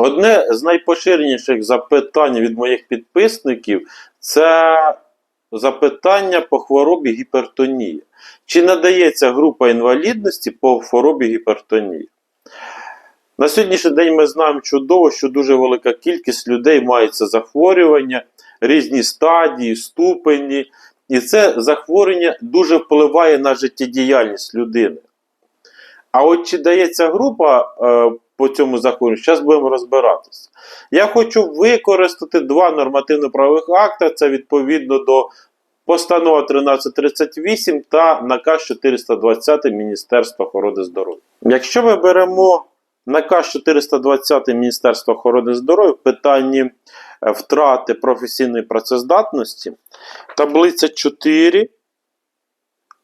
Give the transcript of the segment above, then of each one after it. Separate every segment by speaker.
Speaker 1: Одне з найпоширеніших запитань від моїх підписників це запитання по хворобі гіпертонії. Чи надається група інвалідності по хворобі гіпертонії? На сьогоднішній день ми знаємо чудово, що дуже велика кількість людей має це захворювання, різні стадії, ступені. І це захворювання дуже впливає на життєдіяльність людини. А от чи дається група е, по цьому захворюванню, зараз будемо розбиратися. Я хочу використати два нормативно-правових акти. Це відповідно до постанова 1338 та наказ 420 Міністерства охорони здоров'я. Якщо ми беремо наказ 420 Міністерства охорони здоров'я в питанні е, втрати професійної працездатності, таблиця 4,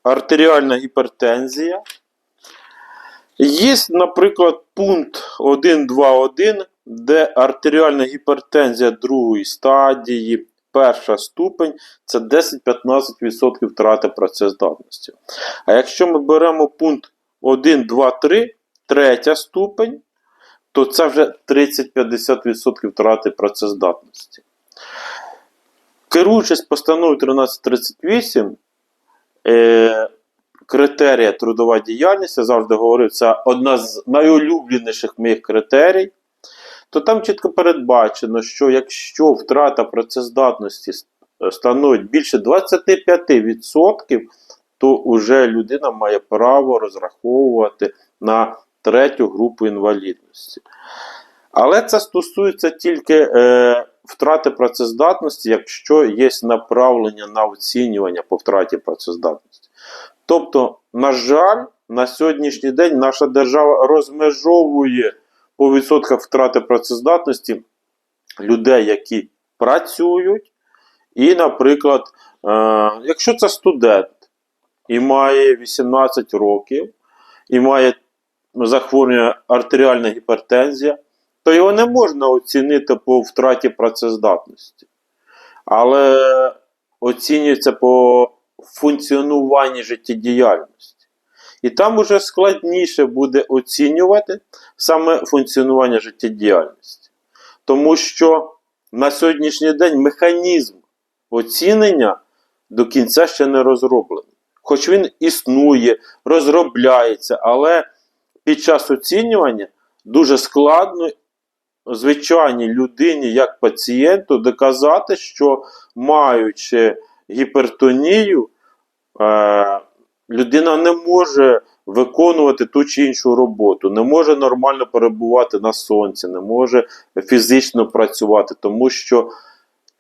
Speaker 1: артеріальна гіпертензія. Є, наприклад, пункт 1.2.1, де артеріальна гіпертензія другої стадії, перша ступень це 10-15% втрати працездатності. А якщо ми беремо пункт 1.2.3, третя ступень, то це вже 30-50% втрати працездатності. Керуючись постановою 1338, е, критерія трудова діяльність, я завжди говорив, це одна з найулюбленіших моїх критерій, то там чітко передбачено, що якщо втрата працездатності становить більше 25%, то вже людина має право розраховувати на третю групу інвалідності. Але це стосується тільки е, втрати працездатності, якщо є направлення на оцінювання по втраті працездатності. Тобто, на жаль, на сьогоднішній день наша держава розмежовує по відсотках втрати працездатності людей, які працюють. І, наприклад, е, якщо це студент і має 18 років, і має захворювання артеріальна гіпертензія, то його не можна оцінити по втраті працездатності. Але оцінюється по функціонуванні життєдіяльності. І там уже складніше буде оцінювати саме функціонування життєдіяльності. Тому що на сьогоднішній день механізм оцінення до кінця ще не розроблений. Хоч він існує, розробляється, але під час оцінювання дуже складно звичайній людині, як пацієнту, доказати, що маючи гіпертонію, е, людина не може виконувати ту чи іншу роботу, не може нормально перебувати на сонці, не може фізично працювати, тому що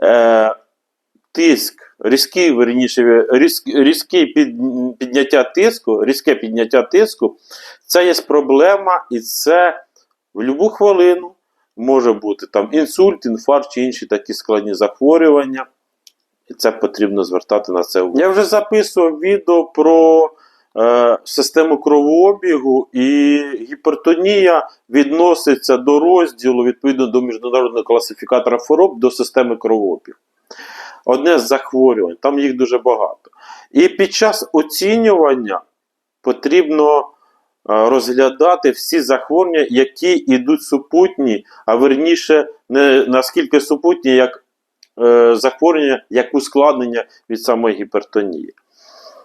Speaker 1: е, тиск, різкий, верніше, різк, різкий під, підняття тиску, різке підняття тиску, це є проблема, і це в будь-яку хвилину може бути там інсульт, інфаркт чи інші такі складні захворювання. І це потрібно звертати на це увагу. Я вже записував відео про е, систему кровообігу, і гіпертонія відноситься до розділу відповідно до міжнародного класифікатора хвороб до системи кровообігу. Одне з захворювань, там їх дуже багато. І під час оцінювання потрібно е, розглядати всі захворювання, які йдуть супутні, а верніше, не наскільки супутні, як е, захворювання, як ускладнення від самої гіпертонії.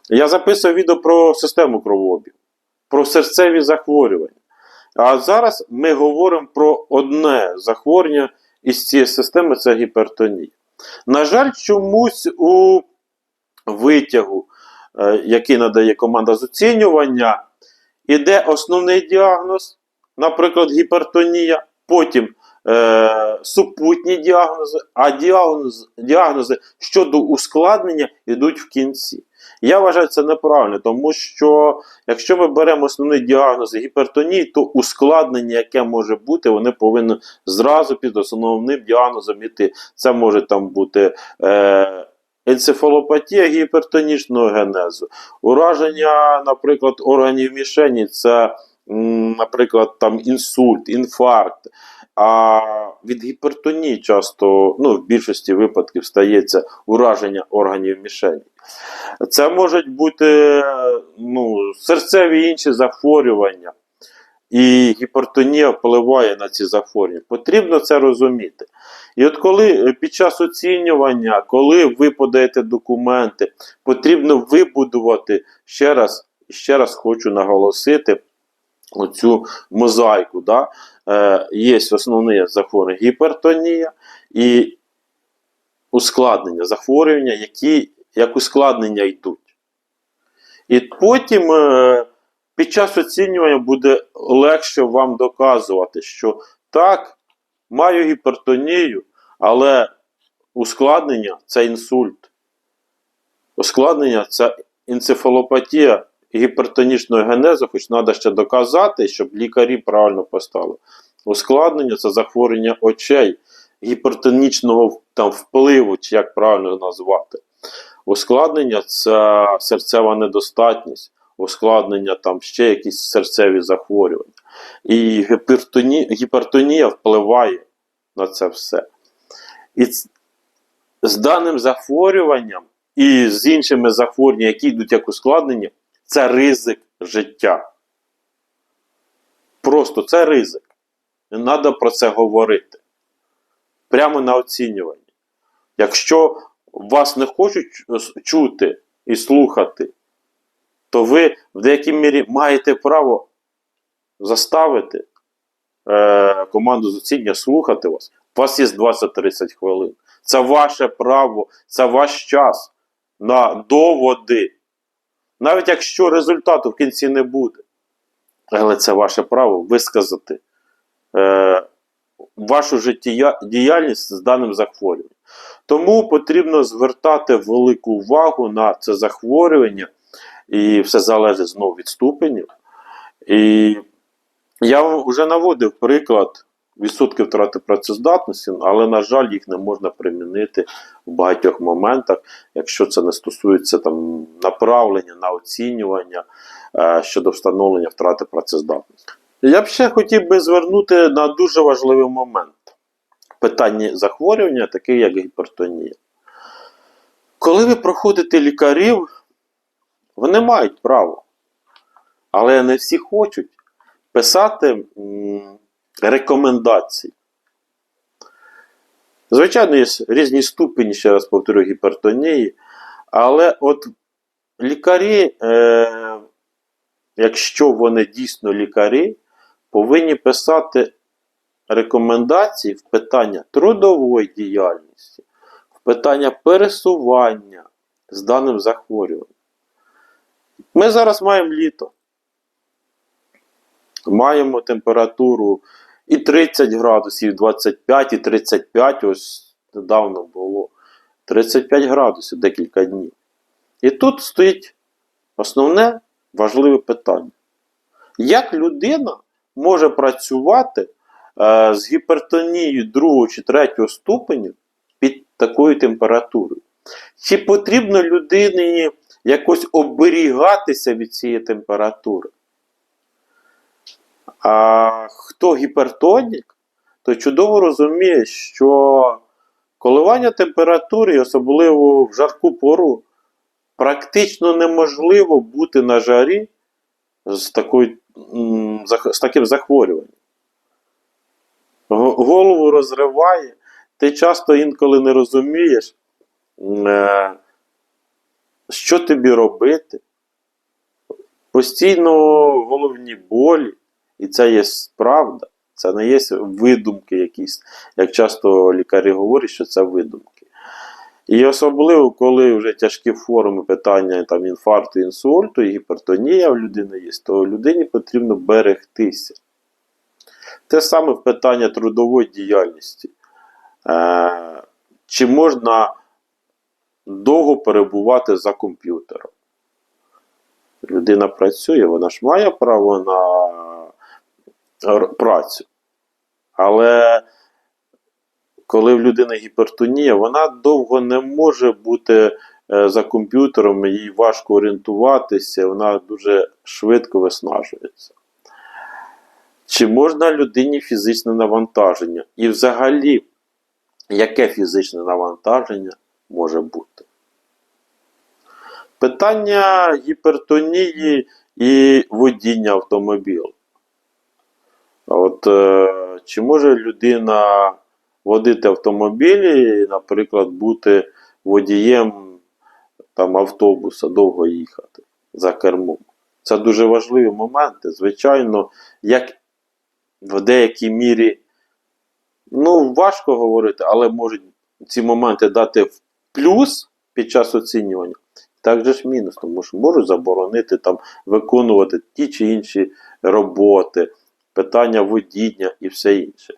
Speaker 1: Я записував відео про систему кровообігу, про серцеві захворювання. А зараз ми говоримо про одне захворювання із цієї системи це гіпертонія. На жаль, чомусь у витягу, е, який надає команда з оцінювання, іде основний діагноз, наприклад, гіпертонія, потім е, супутні діагнози, а діагноз, діагнози щодо ускладнення йдуть в кінці. Я вважаю це неправильно, тому що якщо ми беремо основний діагноз гіпертонії, то ускладнення, яке може бути, вони повинні зразу під основним діагнозом іти. Це може там бути е, енцефалопатія гіпертонічного генезу, ураження, наприклад, органів мішені, це, наприклад, там інсульт, інфаркт. А від гіпертонії часто, ну, в більшості випадків стається ураження органів мішені. Це можуть бути ну, серцеві інші захворювання. і гіпертонія впливає на ці захворювання. Потрібно це розуміти. І от коли під час оцінювання, коли ви подаєте документи, потрібно вибудувати ще раз, ще раз хочу наголосити оцю мозаїку. Да? Е, є основні захворювання гіпертонія і ускладнення захворювання, які як ускладнення йдуть. І потім е, під час оцінювання буде легше вам доказувати, що так, маю гіпертонію, але ускладнення це інсульт. Ускладнення це енцефалопатія гіпертонічного генезу, хоч треба ще доказати, щоб лікарі правильно поставили. Ускладнення це захворювання очей, гіпертонічного там, впливу, чи як правильно назвати. Ускладнення це серцева недостатність, ускладнення там ще якісь серцеві захворювання. І гіпертоні, гіпертонія впливає на це все. І з даним захворюванням і з іншими захворюваннями, які йдуть як ускладнення, це ризик життя. Просто це ризик. Не треба про це говорити. Прямо на оцінюванні. Якщо вас не хочуть чути і слухати, то ви в деякій мірі маєте право заставити е, команду з оцінювання слухати вас. У вас є 20-30 хвилин. Це ваше право, це ваш час на доводи. Навіть якщо результату в кінці не буде. Але це ваше право висказати е, вашу життєдіяльність з даним захворюванням. Тому потрібно звертати велику увагу на це захворювання, і все залежить знову від ступенів. І я вже наводив приклад відсотків втрати працездатності, але, на жаль, їх не можна примінити в багатьох моментах, якщо це не стосується там, направлення на оцінювання е, щодо встановлення втрати працездатності. Я б ще хотів би звернути на дуже важливий момент питання захворювання, таке як гіпертонія. Коли ви проходите лікарів, вони мають право, але не всі хочуть писати м, рекомендації. Звичайно, є різні ступені, ще раз повторю, гіпертонії, але от лікарі, е, якщо вони дійсно лікарі, повинні писати рекомендації в питання трудової діяльності, в питання пересування з даним захворюванням. Ми зараз маємо літо. Маємо температуру і 30 градусів, і 25, і 35, ось недавно було 35 градусів декілька днів. І тут стоїть основне важливе питання. Як людина може працювати е, з гіпертонією другого чи третього ступеню під такою температурою? Чи потрібно людині якось оберігатися від цієї температури? А хто гіпертонік, то чудово розуміє, що коливання температури, особливо в жарку пору, практично неможливо бути на жарі з, такою, з таким захворюванням. Голову розриває, ти часто інколи не розумієш, е, що тобі робити. Постійно головні болі. І це є правда. Це не є видумки якісь, як часто лікарі говорять, що це видумки. І особливо, коли вже тяжкі форми питання там, інфаркту, інсульту і гіпертонія в людини є, то людині потрібно берегтися. Те саме питання трудової діяльності. Е, чи можна довго перебувати за комп'ютером? Людина працює, вона ж має право на працю. Але коли в людини гіпертонія, вона довго не може бути е, за комп'ютером, їй важко орієнтуватися, вона дуже швидко виснажується. Чи можна людині фізичне навантаження? І взагалі, яке фізичне навантаження може бути? Питання гіпертонії і водіння автомобіля. От е, чи може людина водити автомобіль і, наприклад, бути водієм там, автобуса, довго їхати за кермом? Це дуже важливі моменти. Звичайно, як в деякій мірі, ну, важко говорити, але можуть ці моменти дати в плюс під час оцінювання. Так же ж мінус, тому що можуть заборонити там виконувати ті чи інші роботи, питання водіння і все інше.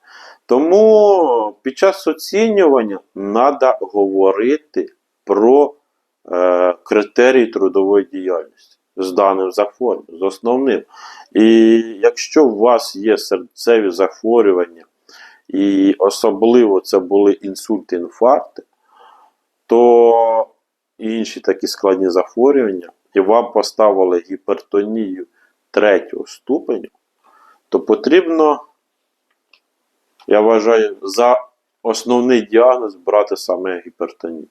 Speaker 1: Тому під час оцінювання треба говорити про е, критерії трудової діяльності з даним захворюванням, з основним. І якщо у вас є серцеві захворювання, і особливо це були інсульти, інфаркти, то інші такі складні захворювання, і вам поставили гіпертонію третього ступеню, то потрібно, я вважаю, за основний діагноз брати саме гіпертонію.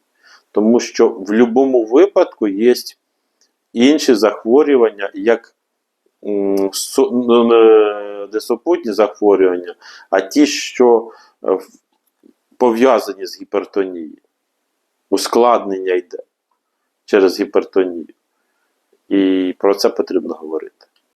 Speaker 1: Тому що в будь-якому випадку є інші захворювання, як ну, не- не супутні захворювання, а ті, що е, пов'язані з гіпертонією. Ускладнення йде через гіпертонію. І про це потрібно говорити.